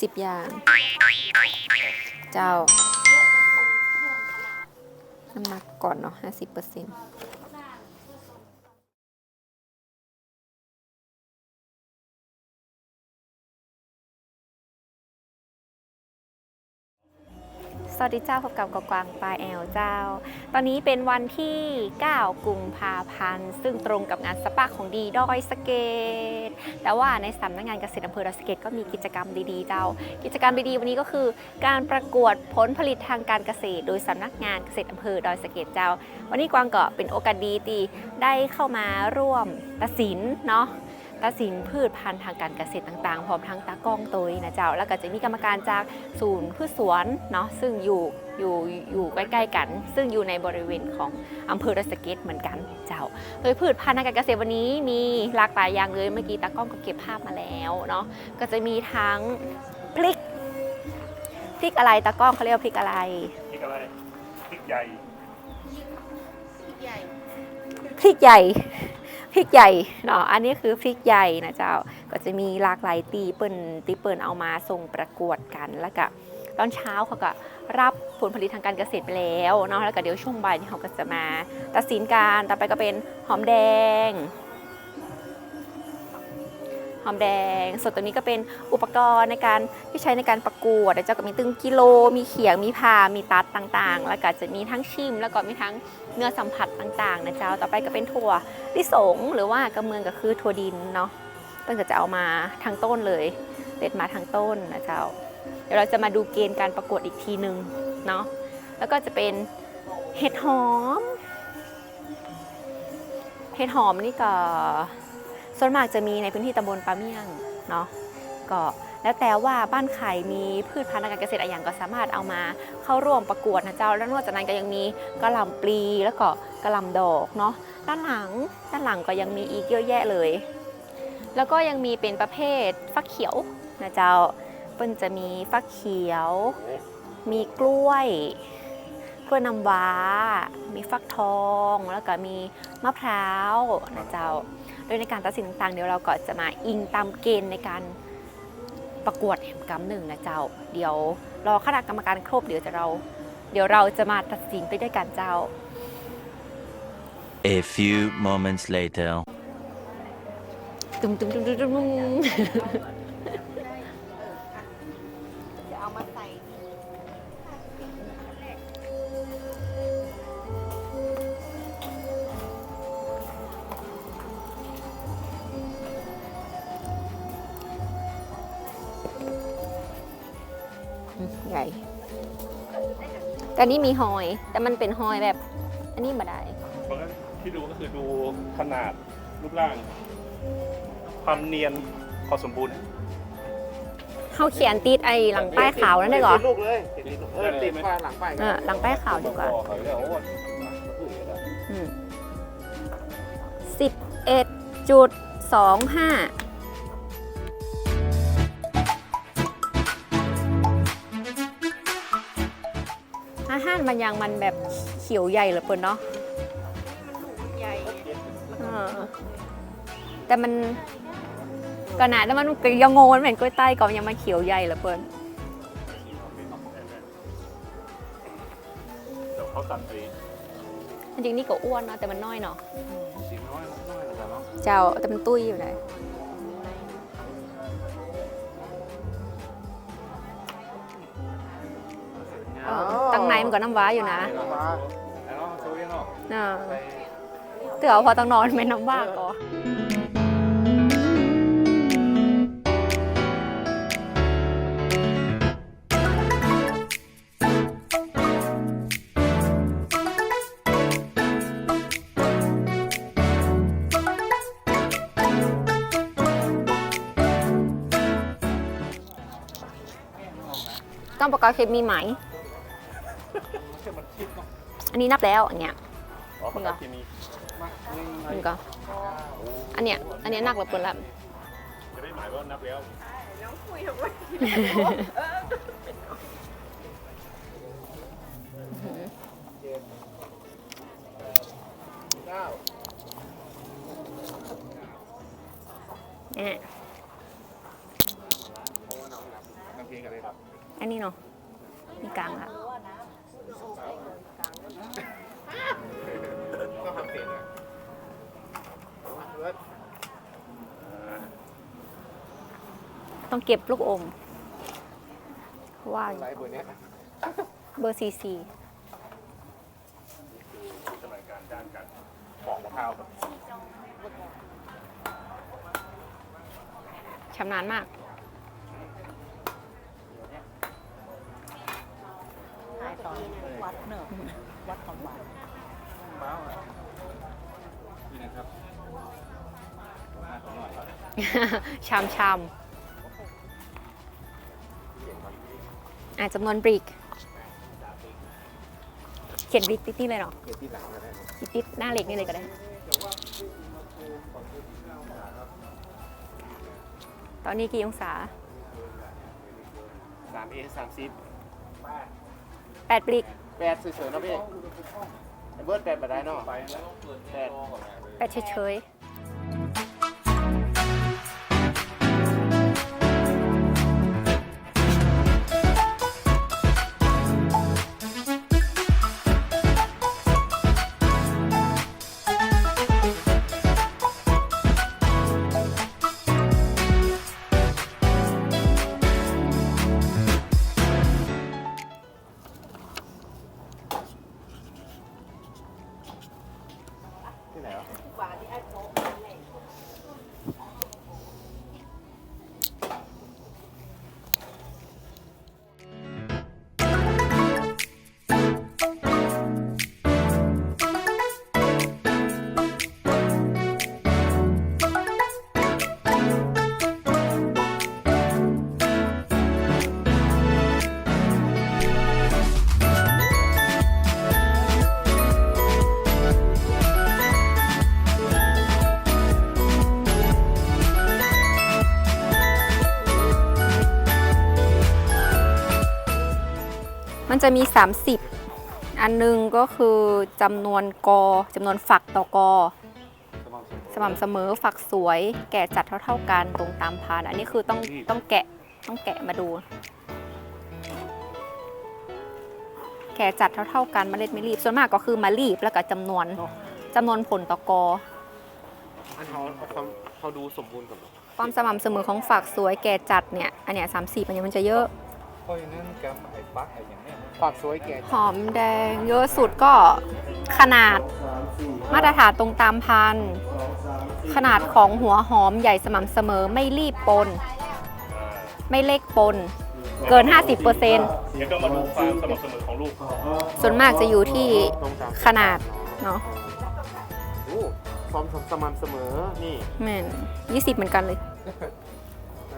สิบอย่าง เจ้า น้ำหนักก่อนเนาะห้าสิบเปอร์เซ็นต์ สวัสดีเจ้าพบกับกกวางปลายแอลเจ้า ตอนนี้เป็นวันที่ 9 กุมภาพันธ์ ซึ่งตรงกับงานสปาของดีดอยสะเกต แต่ว่าในสำนักงานเกษตรอำเภอดอยสะเกตก็มีกิจกรรมดีๆเจ้า กิจกรรมดีๆวันนี้ก็คือ การประกวดผลผลิตทางการเกษตร โดยสำนักงานเกษตรอำเภอดอยสะเกตเจ้า วันนี้กวางก็เป็นโอกาสดีที่ได้เข้ามาร่วมตัดสินเนาะ ตัดสินพืชพันธุ์ทางการเกษตรต่างๆ พร้อมทั้งตากล้องตัวนะเจ้า แล้วก็จะมีกรรมการจากศูนย์พืชสวนเนาะซึ่งอยู่อยู่อยู่ใกล้ๆกัน ซึ่งอยู่ในบริเวณของอำเภอดอยสะเก็ตเหมือนกันเจ้า โดยพืชพันธุ์ทางการเกษตรวันนี้มีหลากหลายอย่างเลยเมื่อกี้ตากล้องก็เก็บภาพมาแล้วเนาะก็จะมีทั้งพริกพริกอะไรตากล้องเขาเรียกว่าพริกอะไรพริกอะไรพริกใหญ่พริกใหญ่ พริกใหญ่เนาะอันนี้คือพริกใหญ่นะเจ้าก็จะมีหลากหลายตีเปิ่นตีเปิ่นเอามาส่งประกวดกันแล้วก็ตอนเช้าเขาก็รับผลผลิตทางการเกษตรไปแล้วเนาะแล้วก็เดี๋ยวช่วงบ่ายเขาก็จะมาตัดสินการต่อไปก็เป็นหอมแดงหอมแดงส่วนตัวนี้ก็เป็นอุปกรณ์ในการที่ใช้ในการประกวดเดี๋ยวเจ้าก็มีตึงกิโล มีเขียงมีผ่ามีตัดต่างๆ แล้วก็จะมีทั้งชิมแล้วก็มีทั้ง เนื้อสัมผัสต่างๆนะเจ้า ต่อไปก็เป็นถั่วลิสงหรือว่ากระเมืองก็คือถั่วดินเนาะเพิ่นก็จะเอามาทั้งต้นเลยเด็ดมาทั้งต้นนะเจ้า เดี๋ยวเราจะมาดูเกณฑ์การประกวดอีกทีหนึ่งเนาะ แล้วก็จะเป็นเห็ดหอม เห็ดหอมนี่ก็ส่วนมากจะมีในพื้นที่ตำบลปาเมี่ยงเนาะ ก็ แล้วแต่ว่าบ้านไข่มีพืชพันธุ์การเกษตรอะไรอย่างก็สามารถเอามาเข้าร่วมประกวดนะเจ้า แล้วนอกจากนั้นก็ยังมีกระหล่ำปลีแล้วก็กระหล่ำดอกเนาะด้านหลังด้านหลังก็ยังมีอีกเยอะแยะเลย แล้วก็ยังมีเป็นประเภทฟักเขียวนะเจ้าเปิ้นจะมีฟักเขียว มีกล้วยกล้วยน้ำว้า มีฟักทอง แล้วก็มีมะพร้าวนะเจ้า โดยในการตัดสินต่างเดี๋ยวเราก็จะมาอิงตามเกณฑ์ในการ ประกวดแห่งกรรมหนึ่งนะเจ้า เดี๋ยวรอคณะกรรมการครบเดี๋ยวจะเรา เดี๋ยวเราจะมาตัดสินไปด้วยกันเจ้า A few moments later. ตุ้มตุ้มตุ้มตุ้มตุ้ม แต่นี่มีหอย แต่มันเป็นหอยแบบ อันนี้มาได้เพราะฉะนั้นที่ดูก็คือดูขนาดรูปร่าง ความเนียนพอสมบูรณ์เขาเขียนติดไอ้หลังป้ายขาวนั่นได้ก่อติดลูกเลยติดลูกเออติดป้ายหลังป้ายอ่าหลังป้ายขาวดีกว่าเขาเรียกว่าสิบเอ็ดจุดสองห้า มันยังมันแบบเขียวใหญ่เหลือเปินเนาะมันลูกมันใหญ่อ่าแต่มันก็หนาแต่มันก็ยังงงมันเหมือนกล้วยใต้ก่อนยังมาเขียวใหญ่เหลือเปินเดี๋ยวเขาตัดไปจริงๆนี่ก็อ้วนเนาะแต่มันน้อยเนาะสีน้อยน้อยแต่เนาะเจ้าแต่มันตุ้ยอยู่ไหน ตั้งในมันก็น้ำว้าอยู่นะมาแล้วโซเวียนเนาะน่ะเตือพอต้องนอนไม่น้ำว่าก็ต้องประกอบเคมีไหมอั นนี้นับแล้วอันเนี้ยอ๋อเขาตัดที่มีมันก็อันเนี้ยอันเนี้ยหนักกว่าเปิดละจะได้หมายว่านับแล้วน้องคุยทำไมเก้าเนี่ยน้ำเพลงกันเลยครับอันนี้เนาะนี่กลางละ ต้องเก็บลูกอมว่าอะไรเบอร์เนี้ยเบอร์ซีซีสมัยการด้านการปอกมะพร้าวครับชำนาญมากวัดเนอะวัดของหวานนี่นะครับมาของหน่อยครับชามชาม อ่าจำนวนบริก เขียนบริกติดนี่เลยเนาะเกียรติหลังก็ได้ครับติดติดหน้าเล็กนี่เลยก็ได้ ตอนนี้กี่องศาสามเอสามสิบ8บริกแปดสวยๆเนาะพี่ไอ้เบิร์ดแปดแบบได้เนาะแปด8เฉยๆ มันจะมี 30 อันหนึงก็คือจำนวนกอจำนวนฝักต่อกอ สม่ำเสมอฝักสวย แก่จัดเท่า ๆกันตรงตามพาน อันนี้คือต้องต้องแกะต้องแกะมาดู แก่จัดเท่าๆกันเมล็ดไม่รีบ ส่วนมากก็คือมารีบแล้วก็จำนวนจำนวนผลต่อกออันเขาเขาเขาดูสมบูรณ์ก่อนความสม่ำเสมอของฝักสวยแก่จัดเนี่ยอันเนี้ยสามสี่อันนี้มันจะเยอะ เพราะฉะนั้นกับไอ้ปักไอ้อย่างเนี้ยนะความสวยแก่หอมแดงเยอะสุดก็ขนาดมาตรฐานตรงตามพันธุ์ขนาดของหัวหอมใหญ่สม่ำเสมอไม่รีบปน ไม่เล็กปน เกิน 50%เดี๋ยวก็มาดูความสม่ำเสมอของลูกส่วนมากจะอยู่ที่ตรงตามขนาดเนาะโอ้ความสม่ำเสมอนี่แม่นยี่สิบเหมือนกันเลย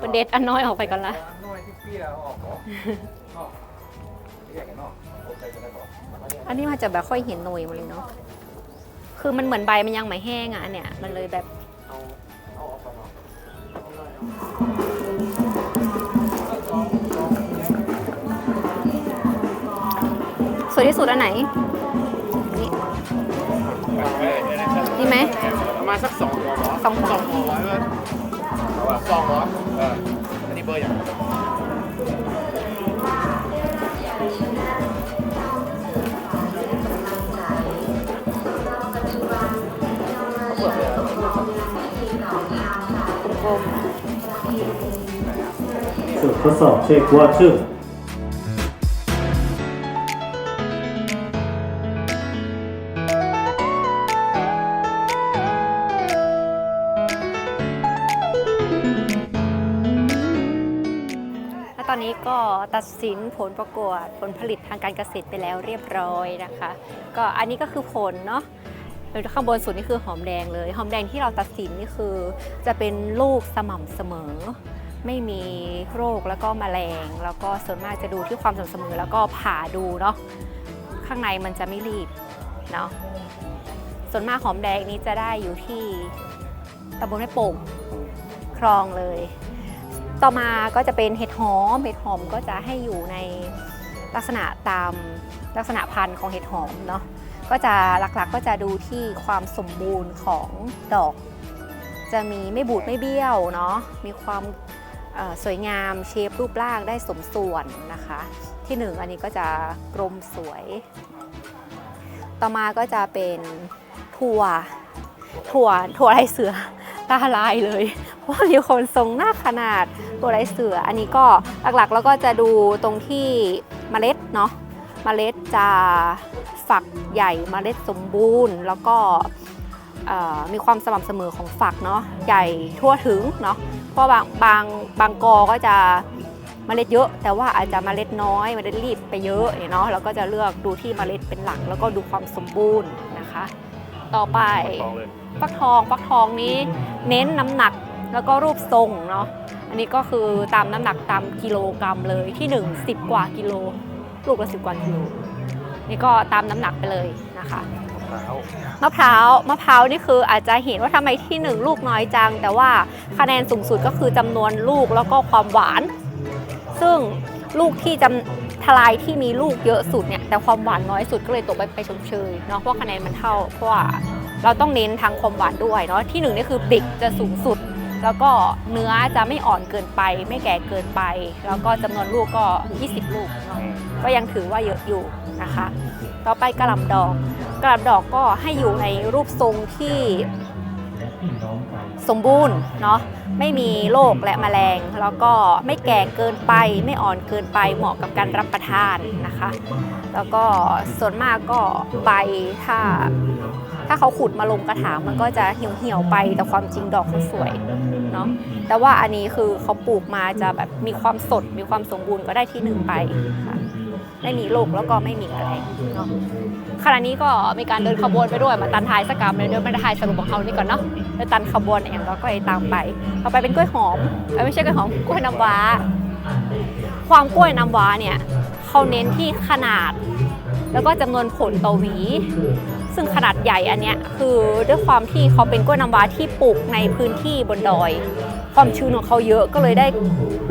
ป็นเด็ดอันน้อยออกไปก่อนละน้อยที่เปรี้ยวออกออกนอกเรียกกันนอกโอเคจะได้บอกอันนี้มันจะแบบค่อยเห็นหน่วยมาเลยเนาะ คือมันเหมือนใบมันยังไม่แห้งอะเนี่ย มันเลยแบบเอาเอาออกก่อนเนาะสวยที่สุดอันไหน นี่นี่ไหมประมาณสักสองหัวหรอสองหัวสองหัวร้อยสองหัวเอออันนี้เบอร์อย่างเอาเปลือกเลยเหรอกลมฝึกทดสอบเช็ควอเตอ ตัดสินผลประกวดผลผลิตทางการเกษตรไปแล้วเรียบร้อยนะคะ ก็อันนี้ก็คือผลเนาะโดยข้างบนสุดนี่คือหอมแดงเลย หอมแดงที่เราตัดสินนี่คือ จะเป็นลูกสม่ำเสมอ ไม่มีโรคแล้วก็แมลง แล้วก็ส่วนมากจะดูที่ความสม่ำเสมอ แล้วก็ผ่าดูเนาะข้างในมันจะไม่รีบเนาะส่วนมากหอมแดงนี้จะได้อยู่ที่ตำบลแม่โป่งคลองเลย ต่อมาก็จะเป็นเห็ดหอม เห็ดหอมก็จะให้อยู่ในลักษณะตามลักษณะพันธุ์ของเห็ดหอมเนาะ ก็จะหลักๆก็จะดูที่ความสมบูรณ์ของดอก จะมีไม่บูดไม่เบี้ยวเนาะ มีความสวยงามเชฟรูปร่างได้สมส่วนนะคะ ที่หนึ่งอันนี้ก็จะกลมสวย ต่อมาก็จะเป็นถั่ว ถั่วถั่วลายเสือ ตาลายเลยเพราะว่ามีคนทรงหน้าขนาดตัวลายเสือ อันนี้ก็หลักๆ แล้วก็จะดูตรงที่เมล็ดเนาะเมล็ดจะฝักใหญ่เมล็ดสมบูรณ์ แล้วก็มีความสม่ำเสมอของฝักเนาะใหญ่ทั่วถึงเนาะเพราะบางบางบางกอก็จะเมล็ดเยอะ แต่ว่าอาจจะเมล็ดน้อยเมล็ดรีบไปเยอะเนาะแล้วก็จะเลือกดูที่เมล็ดเป็นหลัก แล้วก็ดูความสมบูรณ์นะคะ ต่อไปอ ฟักทองฟักทองนี้เน้นน้ำหนักแล้วก็รูปทรงเนาะอันนี้ก็คือตามน้ำหนักตามกิโลกรัมเลยที่ 1 10 กว่ากิโลลูกละ10กว่ากิโลนี่ก็ตามน้ำหนักไปเลยนะคะมะพร้าวมะพร้าวนี่คืออาจจะเห็นว่าทำไมที่ 1 ลูกน้อยจัง แต่ว่าคะแนนสูงสุดก็คือจำนวนลูกแล้วก็ความหวาน ซึ่งลูกที่จำทลายที่มีลูกเยอะสุดเนี่ยแต่ความหวานน้อยสุดก็เลยตกไปไปชมเชยเนาะเพราะคะแนนมันเท่าเพราะว่า เราต้องเน้นทางความหวานด้วยเนาะที่หนึ่งนี่คือบิกจะสูงสุด แล้วก็เนื้อจะไม่อ่อนเกินไป ไม่แก่เกินไป แล้วก็จำนวนลูกก็ 20 ลูกเนาะก็ยังถือว่าเยอะอยู่นะคะ ต่อไปกระหล่ำดอกกระหล่ำดอกก็ให้อยู่ในรูปทรงที่สมบูรณ์เนาะไม่มีโรคและแมลง แล้วก็ไม่แก่เกินไป ไม่อ่อนเกินไปเหมาะกับการรับประทานนะคะ แล้วก็ส่วนมากก็ใบถ้า ถ้าเขาขุดมาลงกระถางมันก็จะเหี่ยวๆไป แต่ความจริงดอกเขาสวยเนาะแต่ว่าอันนี้คือเขาปลูกมาจะแบบมีความสดมีความสมบูรณ์ก็ได้ที่หนึ่งไปค่ะไม่มีโรคแล้วก็ไม่มีแมลงเนาะขณะนี้ก็มีการเดินขบวนไปด้วยมาตันทายสกรรมเลยเดินไปท้ายสรุปของเขานี่ก่อนเนาะเดินตันขบวนอย่างเราก็ไตามไปต่อไปเป็นกล้วยหอมไม่ใช่กล้วยหอมกล้วยน้ำว้า ความกล้วยน้ำว้าเนี่ยเขาเน้นที่ขนาด แล้วก็จำนวนผลต่อหวี ซึ่งขนาดใหญ่อันเนี้ยคือด้วยความที่เขาเป็นกล้วยน้ำว้าที่ปลูกในพื้นที่บนดอย ความชื้นของเขาเยอะก็เลยได้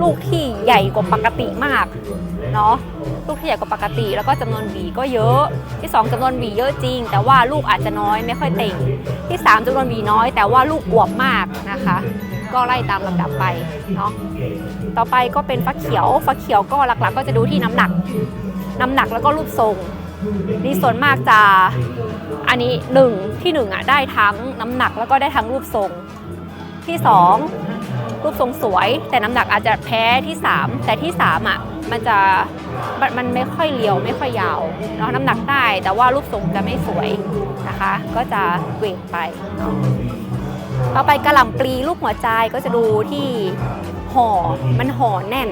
ลูกที่ใหญ่กว่าปกติมากเนาะลูกที่ใหญ่กว่าปกติ แล้วก็จำนวนหวีก็เยอะ ที่สองจำนวนหวีเยอะจริง แต่ว่าลูกอาจจะน้อยไม่ค่อยเต่ง ที่สามจำนวนหวีน้อย แต่ว่าลูกอวบมากนะคะ ก็ไล่ตามลำดับไปเนาะต่อไปก็เป็นฟักเขียวฟักเขียวก็หลักๆ ก็จะดูที่น้ำหนัก น้ำหนักแล้วก็รูปทรงนี่ส่วนมากจะ อันนี้หนึ่งที่หนึ่งอะได้ทั้งน้ำหนักแล้วก็ได้ทั้งรูปทรง ที่สองรูปทรงสวย แต่น้ำหนักอาจจะแพ้ที่สามแต่ที่สามอะมันจะมันมันไม่ค่อยเรียวไม่ค่อยยาวเนาะน้ำหนักได้ แต่ว่ารูปทรงจะไม่สวยนะคะ ก็จะเวงไปเนาะต่อไปกระหล่ำปลีลูกหัวใจก็จะดูที่ห่อมันห่อแน่น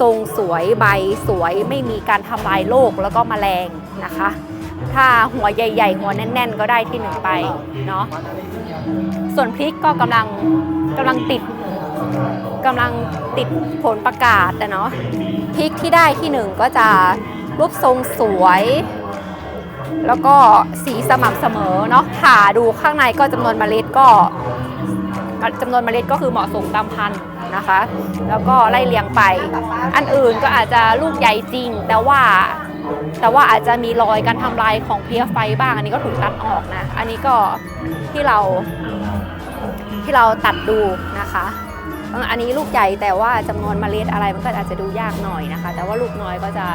ทรงสวยใบสวยไม่มีการทำลายโรคแล้วก็แมลงนะคะ ถ้าหัวใหญ่ๆ หัวแน่น ๆ ก็ได้ที่หนึ่งไปเนาะส่วนพริกก็กำลังกำลังติดกำลังติดผลประกาศแต่เนาะพริกที่ได้ที่หนึ่งก็จะรูปทรงสวย แล้วก็สีสม่ำเสมอเนาะผ่าดูข้างในก็จำนวนเมล็ดก็จำนวนเมล็ดก็คือเหมาะสมตามพันธุ์นะคะ แล้วก็ไล่เลียงไป อันอื่นก็อาจจะลูกใหญ่จริง แต่ว่า แต่ว่าอาจจะมีรอยการทำลายของเพลี้ยไฟบ้าง อันนี้ก็ถูกตัดออกนะ อันนี้ก็ที่เราที่เราตัดดูนะคะอันนี้ลูกใหญ่แต่ว่าจำนวนเมล็ดอะไรมันก็อาจจะดูยากหน่อยนะคะ แต่ว่าลูกน้อยก็จะ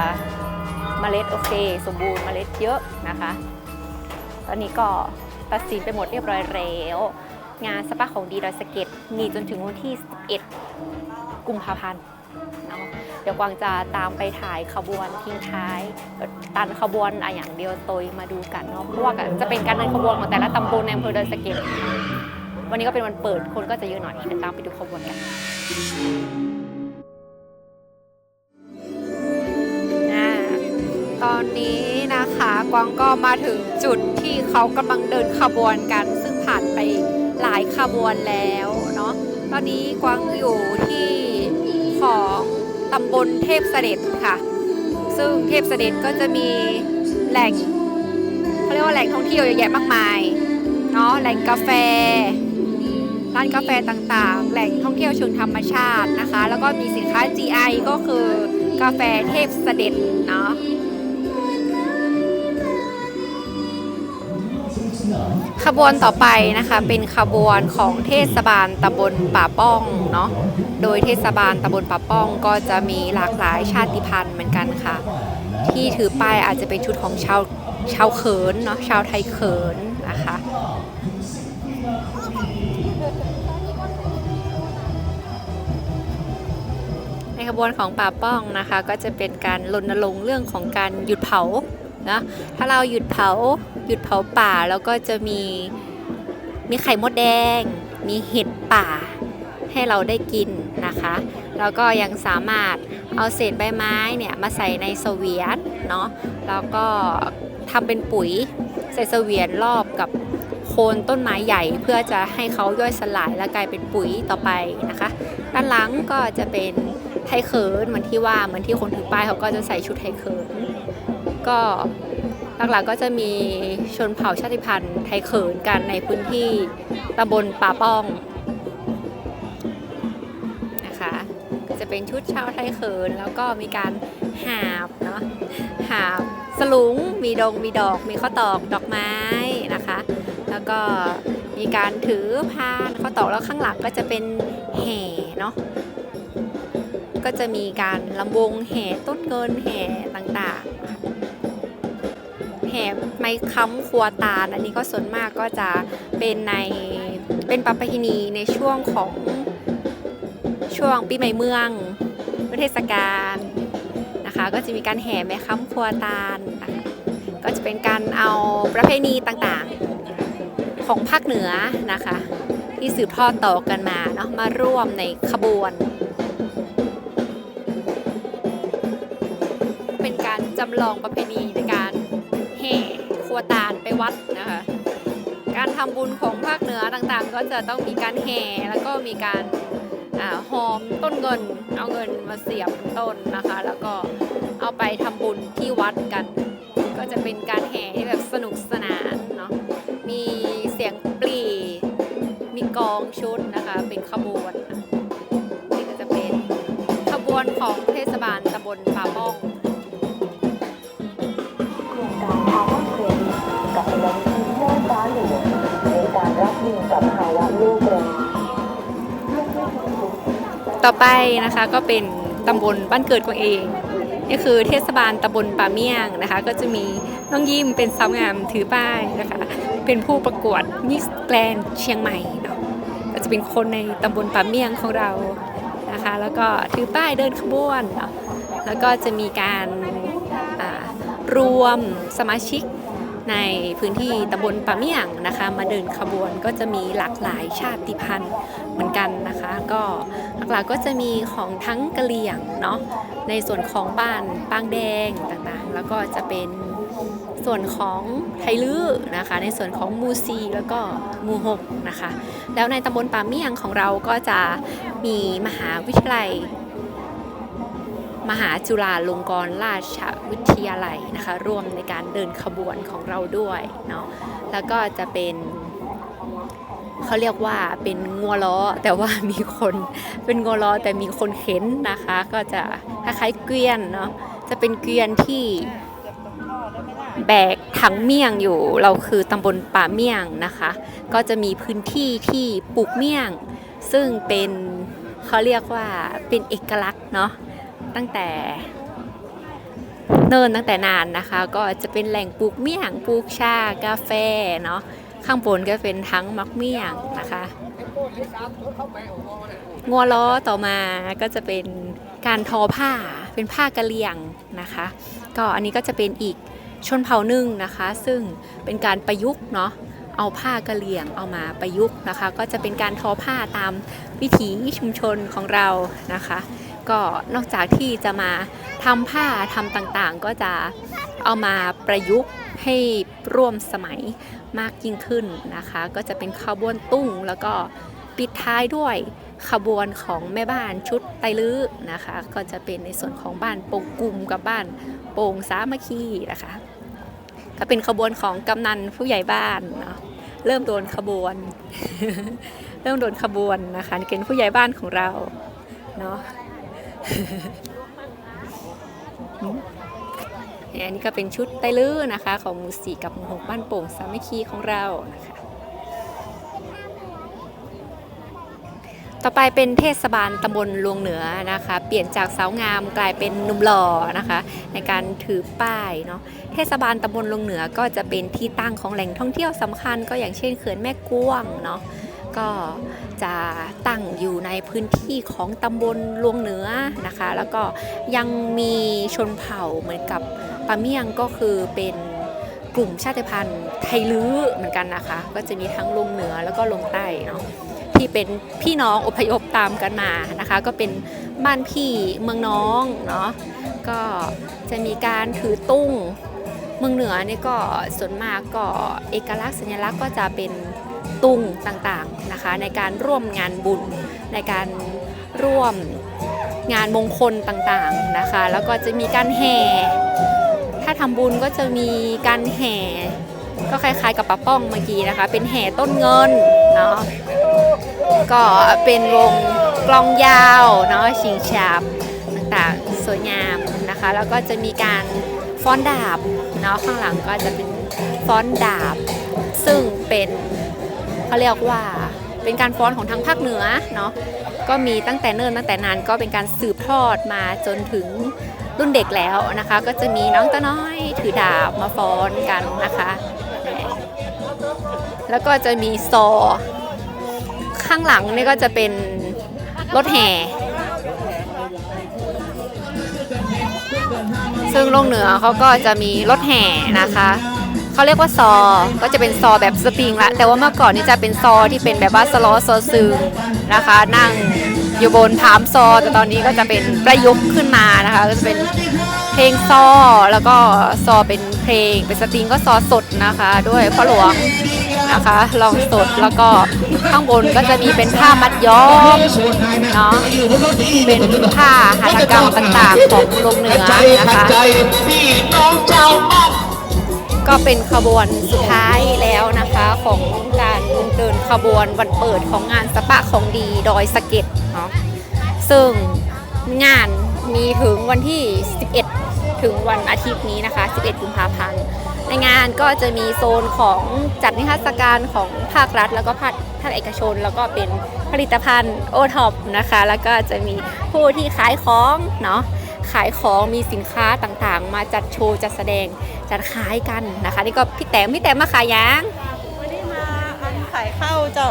เมล็ดโอเค สมบูรณ์เมล็ดเยอะนะคะ ตอนนี้ก็ตัดสินไปหมดเรียบร้อยแล้ว งานสปาของดีดอยสเก็ตมีจนถึงวันที่ 11 กุมภาพันธ์เนาะ เดี๋ยวกวางจะตามไปถ่ายขบวนทิ้งท้าย ตันขบวนอะอย่างเดียวตยมาดูกันเนาะเพราะว่าจะเป็นการเดินขบวนของแต่ละตำบลในอำเภอเดอยสะเก็ตวันนี้ก็เป็นวันเปิดคนก็จะเยอะหน่อยเดี๋ยวตามไปดูขบวนกันอ่าตอนนี้นะคะกวางก็มาถึงจุดที่เขากำลังเดินขบวนกัน ซึ่งผ่านไปหลายขบวนแล้วเนาะตอนนี้กวางอยู่ที่ บนเทพเสด็จค่ะ ซึ่งเทพเสด็จก็จะมีแหล่งเขาเรียกว่าแหล่งท่องเที่ยวเยอะแยะมากมายเนาะแหล่งกาแฟ ร้านกาแฟต่างๆ แหล่งท่องเที่ยวเชิงธรรมชาตินะคะ แล้วก็มีสินค้า GI ก็คือกาแฟเทพเสด็จเนาะ ขบวนต่อไปนะคะเป็นขบวนของเทศบาลตำบลป่าป้องเนาะโดยเทศบาลตำบลป่าป้องก็จะมีหลากหลายชาติพันธุ์เหมือนกันค่ะ ที่ถือป้ายอาจจะเป็นชุดของชาวชาวเขินเนาะชาวไทยเขินนะคะในขบวนของป่าป้องนะคะ ก็จะเป็นการรณรงค์เรื่องของการหยุดเผา นะถ้าเราหยุดเผาหยุดเผาป่าแล้วก็จะมีมีไข่มดแดง มีเห็ดป่าให้เราได้กินนะคะแล้วก็ยังสามารถเอาเศษใบไม้เนี่ยมาใส่ในเสวียนเนาะแล้วก็ทำเป็นปุ๋ยใส่เสวียนรอบกับโคนต้นไม้ใหญ่เพื่อจะให้เขาย่อยสลายและกลายเป็นปุ๋ยต่อไปนะคะ ด้านหลังก็จะเป็นไทเขิร์นเหมือนที่ว่าเหมือนที่คนถือป้ายเขาก็จะใส่ชุดไทเขิร์น ก็หลักๆก็จะมีชนเผ่าชาติพันธุ์ไทยเขินกันในพื้นที่ตำบลป่าป้องนะคะก็จะเป็นชุดชาวไทยเขินแล้วก็มีการหาบเนาะหาบสลุงมีดงมีดอก มีข้าวตอกดอกไม้นะคะ แล้วก็มีการถือพานข้าวตอกแล้วข้างหลังก็จะเป็นแห่เนาะก็จะมีการลำวงแห่ต้นเงินแห่ต่างๆ แห่ไม้ค้ำครัวตาล อันนี้ก็ส่วนมากก็จะเป็นในเป็นประเพณีในช่วงของช่วงปีใหม่เมืองเทศกาลนะคะก็จะมีการแห่ไม้ค้ำครัวตาลนะคะก็จะเป็นการเอาประเพณีต่างๆของภาคเหนือนะคะ ที่สืบทอดต่อกันมาเนาะมาร่วมในขบวน เป็นการจำลองประเพณีในการ วตาลไปวัดนะคะ การทำบุญของภาคเหนือต่างๆ ก็จะต้องมีการแห่แล้วก็มีการอหอมต้นเงิน เอาเงินมาเสียบต้นนะคะ แล้วก็เอาไปทำบุญที่วัดกัน ก็จะเป็นการแห่ที่แบบสนุกสนานเนาะ มีเสียงปลีมีกองชุดนะคะ เป็นขบวนนี่ก็จะเป็นขบวนของ กับมือกับภาวะโลกร้อนต่อไปนะคะก็เป็นตำบลบ้านเกิดของเองนี่คือเทศบาลตำบลป่าเมี่ยงนะคะ ก็จะมีน้องยิ้มเป็นสาวงามถือป้ายนะคะ เป็นผู้ประกวดมิสแกรนเชียงใหม่เนาะก็จะเป็นคนในตำบลป่าเมี่ยงของเรานะคะ แล้วก็ถือป้ายเดินขบวนเนาะแล้วก็จะมีการรวมสมาชิก ในพื้นที่ตำบลป่าเมี่ยงนะคะ มาเดินขบวนก็จะมีหลากหลายชาติพันธุ์เหมือนกันนะคะ ก็หลักๆก็จะมีของทั้งกะเหรี่ยงเนาะในส่วนของบ้านปางแดงต่างๆ แล้วก็จะเป็นส่วนของไทลื้อนะคะ ในส่วนของมูซีแล้วก็มูหกนะคะ แล้วในตำบลป่าเมี่ยงของเราก็จะมีมหาวิทยาลัย มหาจุฬาลงกรณราชวิทยาลัยนะคะร่วมในการเดินขบวนของเราด้วยเนาะแล้วก็จะเป็นเขาเรียกว่าเป็นงัวล้อแต่ว่ามีคนเป็นงัวล้อแต่มีคนเข็นนะคะ ก็จะคล้ายๆเกวียนเนาะจะเป็นเกวียนที่แบกถังเมี่ยงอยู่เราคือตำบลป่าเมี่ยงนะคะ ก็จะมีพื้นที่ที่ปลูกเมี่ยง ซึ่งเป็นเขาเรียกว่าเป็นเอกลักษณ์เนาะ ตั้งแต่เนินตั้งแต่นานนะคะ ก็จะเป็นแหล่งปลูกเมี่ยงปลูกชากาแฟเนาะข้างบนก็เป็นทั้งมักเมี่ยงนะคะงัวล้อต่อมาก็จะเป็นการทอผ้าเป็นผ้ากะเหรี่ยงนะคะ ก็อันนี้ก็จะเป็นอีกชนเผ่าหนึ่งนะคะ ซึ่งเป็นการประยุกต์เนาะเอาผ้ากะเหรี่ยงเอามาประยุกต์นะคะ ก็จะเป็นการทอผ้าตามวิถีชุมชนของเรานะคะ ก็นอกจากที่จะมาทำผ้าทำต่างๆ ก็จะเอามาประยุกต์ให้ร่วมสมัยมากยิ่งขึ้นนะคะ ก็จะเป็นขบวนตุ้งแล้วก็ปิดท้ายด้วยขบวนของแม่บ้านชุดไตลื้อนะคะ ก็จะเป็นในส่วนของบ้านโป่งกลุ่มกับบ้านโป่งสามัคคีนะคะก็เป็นขบวนของกำนันผู้ใหญ่บ้านเนาะเริ่มโดนขบวน เริ่มโดนขบวนนะคะนี่เป็นผู้ใหญ่บ้านของเราเนาะ อันนี้ก็เป็นชุดไตลื้อนะคะ ของหมูสีกับหมูหกบ้านโป่งสามัคคีของเรานะคะต่อไปเป็นเทศบาลตำบลลวงเหนือนะคะ เปลี่ยนจากสาวงามกลายเป็นหนุ่มหล่อนะคะ ในการถือป้ายเนาะเทศบาลตำบลลวงเหนือก็จะเป็นที่ตั้งของแหล่งท่องเที่ยวสำคัญ ก็อย่างเช่นเขื่อนแม่กวงเนาะ ก็จะตั้งอยู่ในพื้นที่ของตำบลลวงเหนือนะคะ แล้วก็ยังมีชนเผ่าเหมือนกับปาเมี่ยงก็คือเป็นกลุ่มชาติพันธุ์ไทลื้อเหมือนกันนะคะ ก็จะมีทั้งลงเหนือแล้วก็ลงใต้เนาะที่เป็นพี่น้องอพยพตามกันมานะคะ ก็เป็นบ้านพี่เมืองน้องเนาะก็จะมีการถือตุ้ง เมืองเหนือนี่ก็ส่วนมากก็เอกลักษณ์สัญลักษณ์ก็จะเป็น ตุ้งต่างๆนะคะ ในการร่วมงานบุญในการร่วมงานมงคลต่างๆนะคะ แล้วก็จะมีการแห่ ถ้าทำบุญก็จะมีการแห่ ก็คล้ายๆกับป้าป้องเมื่อกี้นะคะ เป็นแห่ต้นเงินเนาะก็เป็นวงกลองยาวเนาะชิงฉาบต่างๆสวยงามนะคะ แล้วก็จะมีการฟ้อนดาบเนาะข้างหลังก็จะเป็นฟ้อนดาบ ซึ่งเป็น เขาเรียกว่าเป็นการฟ้อนของทางภาคเหนือเนาะก็มีตั้งแต่เนิ่นตั้งแต่นานก็เป็นการสืบทอดมาจนถึงรุ่นเด็กแล้วนะคะ ก็จะมีน้องตาน้อยถือดาบมาฟ้อนกันนะคะ แล้วก็จะมีซอ ข้างหลังนี่ก็จะเป็นรถแห่ ซึ่งลงเหนือเขาก็จะมีรถแห่นะคะ เขาเรียกว่าซอ ก็จะเป็นซอแบบสปริงละ แต่ว่าเมื่อก่อนนี่จะเป็นซอที่เป็นแบบว่าสล้อซอซึงนะคะ นั่งอยู่บนผามซอ แต่ตอนนี้ก็จะเป็นประยุกต์ขึ้นมานะคะ ก็จะเป็นเพลงซอ แล้วก็ซอเป็นเพลง เป็นสตริงก็ซอสดนะคะ ด้วยพ่อหลวงนะคะลองสดแล้วก็ข้างบนก็จะมีเป็นผ้ามัดย้อมเนาะเป็นผ้าหัตถกรรมต่างๆของลงเหนือนะคะ ก็เป็นขบวนสุดท้ายแล้วนะคะของการเดินขบวนวันเปิดของงานสปะของดีดอยสะเก็ดเนาะซึ่งงานมีถึงวันที่ 11 ถึงวันอาทิตย์นี้นะคะ 11 กุมภาพันธ์ในงานก็จะมีโซนของจัดนิทรรศการของภาครัฐ แล้วก็ภาคภาคเอกชน แล้วก็เป็นผลิตภัณฑ์โอท็อปนะคะ แล้วก็จะมีผู้ที่ขายของเนาะ ขายของมีสินค้าต่างๆ มาจัดโชว์จัดแสดงจัดขายกันนะคะ นี่ก็พี่แต้มพี่แต้มมาขายยางวันนี้มาอันขายข้าวเจ้า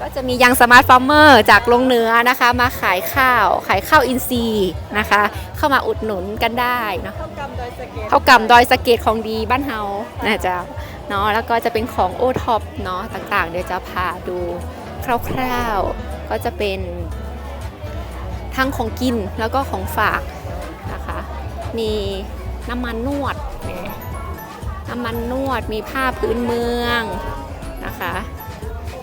ก็จะมียังสมาร์ทฟาร์มเมอร์จากลงเหนือนะคะ มาขายข้าว ขายข้าวอินทรีย์นะคะ เข้ามาอุดหนุนกันได้เนาะข้าวกำดอยสะเก็ดข้าวกำดอยสะเก็ดของดีบ้านเฮานะจ๊ะเนาะแล้วก็จะเป็นของโอท็อปเนาะต่างๆ เดี๋ยวจะพาดูคร่าวๆ ก็จะเป็น ทั้งของกินแล้วก็ของฝากนะคะ มีน้ำมันนวดเนี่ยน้ำมันนวดมีผ้าพื้นเมืองนะคะ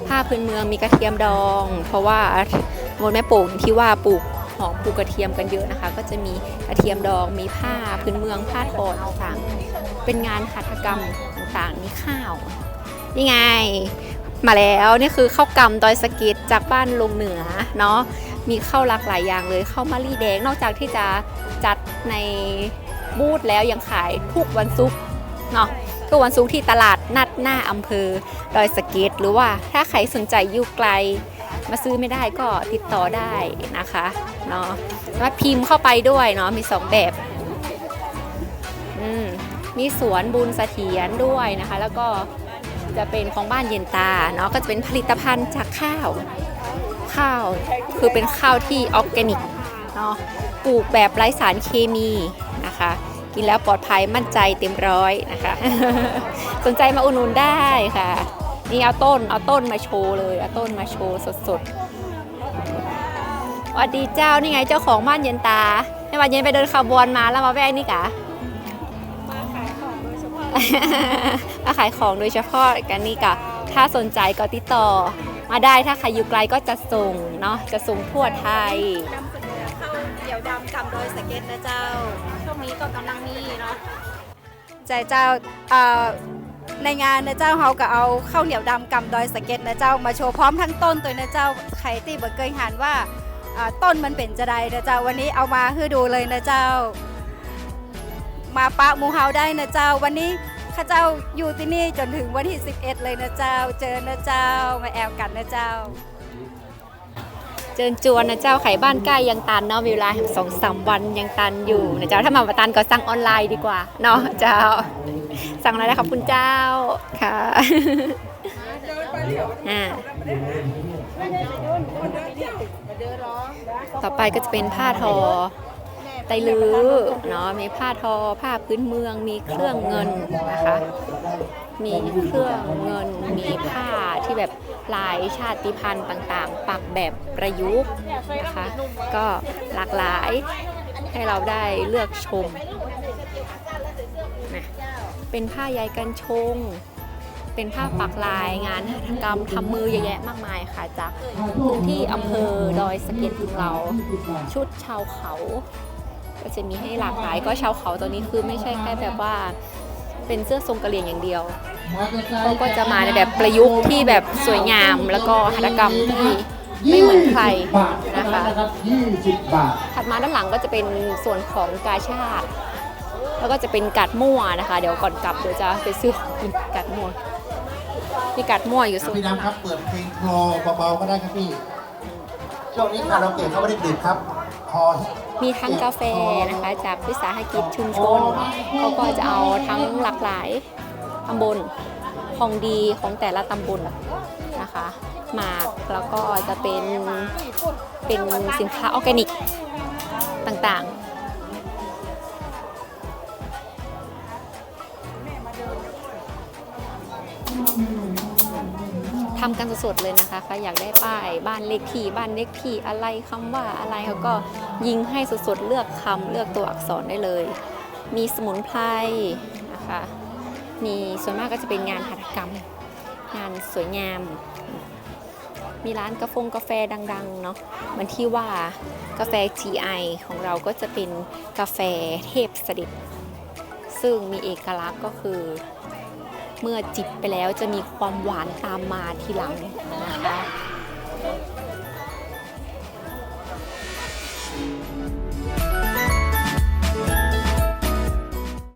ผ้าพื้นเมืองมีกระเทียมดอง เพราะว่าบนแม่โป่งที่ว่าปลูกหอมปลูกกระเทียมกันเยอะนะคะ ก็จะมีกระเทียมดองมีผ้าพื้นเมืองผ้าทอต่างๆเป็นงานหัตถกรรมต่างๆมีข้าวนี่ไงมาแล้วนี่คือข้าวกำดอยสะเก็ดจากบ้านลงเหนือเนาะ มีข้าวหลากหลายอย่างเลยข้าวมะลิแดง นอกจากที่จะจัดในบูธแล้วยังขายทุกวันศุกร์เนาะทุกวันศุกร์ที่ตลาดนัดหน้าอำเภอดอยสะเก็ดหรือว่าถ้าใครสนใจอยู่ไกล มาซื้อไม่ได้ก็ติดต่อได้นะคะเนาะมาพิมพ์เข้าไปด้วยเนาะมีสองแบบมมีสวนบุญเสถียรด้วยนะคะ แล้วก็จะเป็นของบ้านเย็นตาเนาะก็จะเป็นผลิตภัณฑ์จากข้าว ข้าว คือเป็นข้าวที่ออร์แกนิกเนาะปลูกแบบไร้สารเคมีนะคะ กินแล้วปลอดภัยมั่นใจเต็มร้อยนะคะ สนใจมาอุดหนุนได้ค่ะ นี่เอาต้นเอาต้นมาโชว์เลยเอาต้นมาโชว์สดๆสวัสดีเจ้านี่ไงเจ้าของบ้านเย็นตาในวันเย็นไปเดินขบวนมาแล้วมาแวะนี่กะมาขายของโดยเฉพาะมาขายของโดยเฉพาะกันนี่กะถ้าสนใจก็ติดต่อ มาได้ถ้าใครอยู่ไกลก็จะส่งเนาะจะส่งทั่วไทยนำเสนอข้าวเดี่ยวดำกำดอยสะเก็ดนะเจ้า ช่วงนี้ก็กำลังมีเนาะใจเจ้าเอ่อในงานนะเจ้าเขาก็เอาข้าวเหนียวดำกำดอยสะเก็ดนะเจ้ามาโชว์พร้อมทั้งต้นตัวนะเจ้าใครที่บ่เคยหันว่าอ่าต้นมันเป็นจะใดนะเจ้าวันนี้เอามาให้ดูเลยนะเจ้า มาปะหมูเฮาได้นะเจ้าวันนี้ ข้าเจ้าอยู่ที่นี่จนถึงวันที่ 11 เลยนะเจ้า เจอนะเจ้า มาแอลกันนะเจ้า เจิญจวนนะเจ้าไขบ้านใกล้ยังตันเนาะมีเวลาสองสามวันยังตันอยู่นะเจ้าถ้ามาตันก็สั่งออนไลน์ดีกว่าเนาะเจ้า สั่งอะไรได้ขอบคุณเจ้าค่ะอ่าต่อไปก็จะเป็นผ้าทอ ไตลือเนาะมีผ้าทอผ้าพื้นเมือง มีเครื่องเงินนะคะ มีเครื่องเงินมีผ้าที่แบบลายชาติพันธุ์ต่างๆ ปักแบบประยุกต์นะคะ ก็หลากหลายให้เราได้เลือกชมนะเป็นผ้าใยกันชง เป็นผ้าปักลายงานหัตถกรรมทำมือเยอะแยะมากมายค่ะจากพื้นที่อำเภอดอยสะเก็ดของเรา ชุดชาวเขา ก็จะมีให้หลากหลายก็ชาวเขาตัวนี้คือไม่ใช่แค่แบบว่าเป็นเสื้อทรงกระเหรี่ยงอย่างเดียวเขาก็จะมาในแบบประยุกต์ที่แบบสวยงาม แล้วก็หัตถกรรมที่ไม่เหมือนใครนะคะ20บาทถัดมาด้านหลังก็จะเป็นส่วนของกาชาติ แล้วก็จะเป็นกัดมั่วนะคะ เดี๋ยวก่อนกลับเดี๋ยวจะไปซื้อกินกัดมั่วมีกัดมั่วอยู่ส่วนพี่น้ำครับเปิดเพลงคลอเบาๆก็ได้ครับพี่ช่วงนี้คาราโอเกะเขาไม่ได้ดึกครับ มีทั้งกาแฟนะคะจากวิสาหกิจชุมชนเขาก็จะเอาทั้งหลากหลายตำบลของดีของแต่ละตำบลนะคะมาแล้วก็จะเป็นเป็นสินค้าออร์แกนิกต่างๆ ทำกันสดๆเลยนะคะใครอยากได้ป้ายบ้านเลขที่บ้านเลขที่อะไรคำว่าอะไรเขาก็ยิงให้สดๆเลือกคำเลือกตัวอักษรได้เลย มีสมุนไพรนะคะมีส่วนมากก็จะเป็นงานหัตถกรรม งานสวยงาม มีร้านกาแฟกาแฟดังๆเนาะมือนที่ว่ากาแฟ GI ของเราก็จะเป็นกาแฟเทพสด็จซึ่งมีเอกลักษณ์ก็คือ เมื่อจิบไปแล้วจะมีความหวานตามมาทีหลังนะคะ